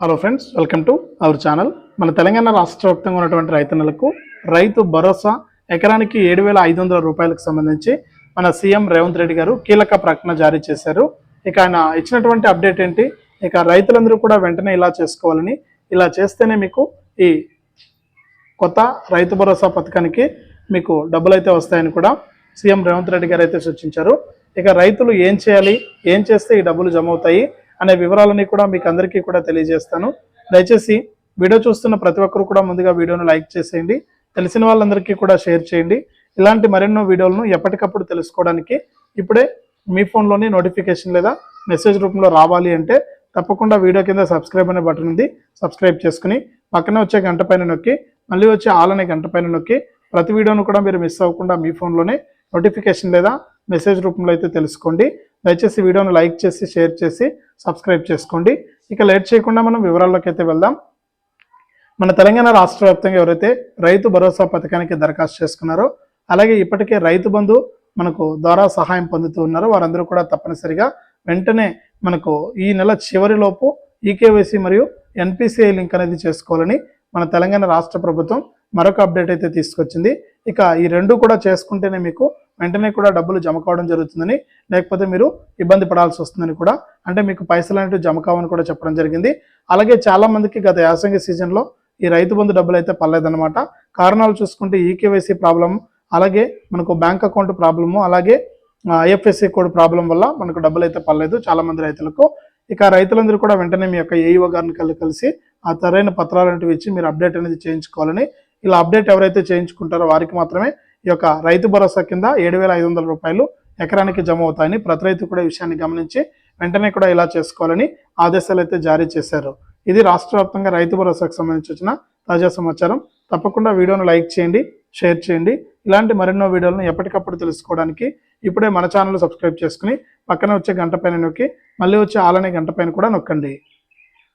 Hello friends welcome to our channel మన తెలంగాణ రాష్ట్ర వ్యాప్తంగా ఉన్నటువంటి రైతన్నలకు రైతు భరోసా ఎకరానికి ఏడు వేల ఐదు వందల రూపాయలకు సంబంధించి మన సీఎం రేవంత్ రెడ్డి గారు కీలక ప్రకటన జారీ చేశారు. ఇక ఆయన ఇచ్చినటువంటి అప్డేట్ ఏంటి? ఇక రైతులందరూ కూడా వెంటనే ఇలా చేసుకోవాలని ఇలా చేస్తేనే మీకు ఈ కొత్త రైతు భరోసా పథకానికి మీకు డబ్బులు అయితే వస్తాయని కూడా సీఎం రేవంత్ రెడ్డి గారు అయితే సూచించారు. ఇక రైతులు ఏం చేయాలి? ఏం చేస్తే ఈ డబ్బులు జమ అవుతాయి? అనే వివరాలని కూడా మీకు అందరికీ కూడా తెలియజేస్తాను. దయచేసి వీడియో చూస్తున్న ప్రతి ఒక్కరు కూడా ముందుగా వీడియోను లైక్ చేసేయండి. తెలిసిన వాళ్ళందరికీ కూడా షేర్ చేయండి. ఇలాంటి మరెన్నో వీడియోలను ఎప్పటికప్పుడు తెలుసుకోవడానికి ఇప్పుడే మీ ఫోన్లోని నోటిఫికేషన్ లేదా మెసేజ్ రూపంలో రావాలి అంటే తప్పకుండా వీడియో కింద సబ్స్క్రైబ్ అనే బటన్ ఉంది. సబ్స్క్రైబ్ చేసుకుని పక్కనే వచ్చే గంట పైన నొక్కి మళ్ళీ వచ్చే ఆల్ అనే గంట పైన నొక్కి ప్రతి వీడియోను కూడా మీరు మిస్ అవ్వకుండా మీ ఫోన్లోనే నోటిఫికేషన్ లేదా మెసేజ్ రూపంలో అయితే తెలుసుకోండి. దయచేసి వీడియోను లైక్ చేసి షేర్ చేసి సబ్స్క్రైబ్ చేసుకోండి. ఇక లేట్ చేయకుండా మనం వివరాల్లోకి అయితే వెళ్దాం. మన తెలంగాణ రాష్ట్ర వ్యాప్తంగా ఎవరైతే రైతు భరోసా పథకానికి దరఖాస్తు చేసుకున్నారో అలాగే ఇప్పటికే రైతు బంధు మనకు ద్వారా సహాయం పొందుతూ ఉన్నారో వారందరూ కూడా తప్పనిసరిగా వెంటనే మనకు ఈ నెల చివరిలోపు ఈకేవైసీ మరియు ఎన్పిసిఐ లింక్ అనేది చేసుకోవాలని మన తెలంగాణ రాష్ట్ర ప్రభుత్వం మరొక అప్డేట్ అయితే తీసుకొచ్చింది. ఇక ఈ రెండు కూడా చేసుకుంటేనే మీకు వెంటనే కూడా డబ్బులు జమ కావడం జరుగుతుందని లేకపోతే మీరు ఇబ్బంది పడాల్సి వస్తుందని కూడా అంటే మీకు పైసలు అనేవి జమ కావని కూడా చెప్పడం జరిగింది. అలాగే చాలామందికి గత యాసంగి సీజన్లో ఈ రైతు బంధు డబ్బులు అయితే పర్లేదన్నమాట కారణాలు చూసుకుంటే ఈకేవైసీ ప్రాబ్లం అలాగే మనకు బ్యాంక్ అకౌంట్ ప్రాబ్లము అలాగే ఐఎఫ్ఎస్సి కోడ్ ప్రాబ్లం వల్ల మనకు డబ్బులు అయితే పర్లేదు చాలామంది రైతులకు. ఇక రైతులందరూ కూడా వెంటనే మీ యొక్క ఏఈఓ గారిని కలిసి కలిసి ఆ సరైన పత్రాలు అనేవి ఇచ్చి మీరు అప్డేట్ అనేది చేయించుకోవాలని. ఇలా అప్డేట్ ఎవరైతే చేయించుకుంటారో వారికి మాత్రమే ఈ యొక్క రైతు భరోసా కింద ఏడు వేల ఐదు వందల రూపాయలు ఎకరానికి జమ అవుతాయని ప్రతి రైతు కూడా ఈ విషయాన్ని గమనించి వెంటనే కూడా ఇలా చేసుకోవాలని ఆదేశాలు అయితే జారీ చేశారు. ఇది రాష్ట్ర వ్యాప్తంగా రైతు భరోసాకు సంబంధించి వచ్చిన తాజా సమాచారం. తప్పకుండా వీడియోను లైక్ చేయండి షేర్ చేయండి. ఇలాంటి మరెన్నో వీడియోలను ఎప్పటికప్పుడు తెలుసుకోవడానికి ఇప్పుడే మన ఛానల్ సబ్స్క్రైబ్ చేసుకుని పక్కన వచ్చే గంట పైన నొక్కి మళ్ళీ వచ్చే ఆలనే గంట పైన కూడా నొక్కండి.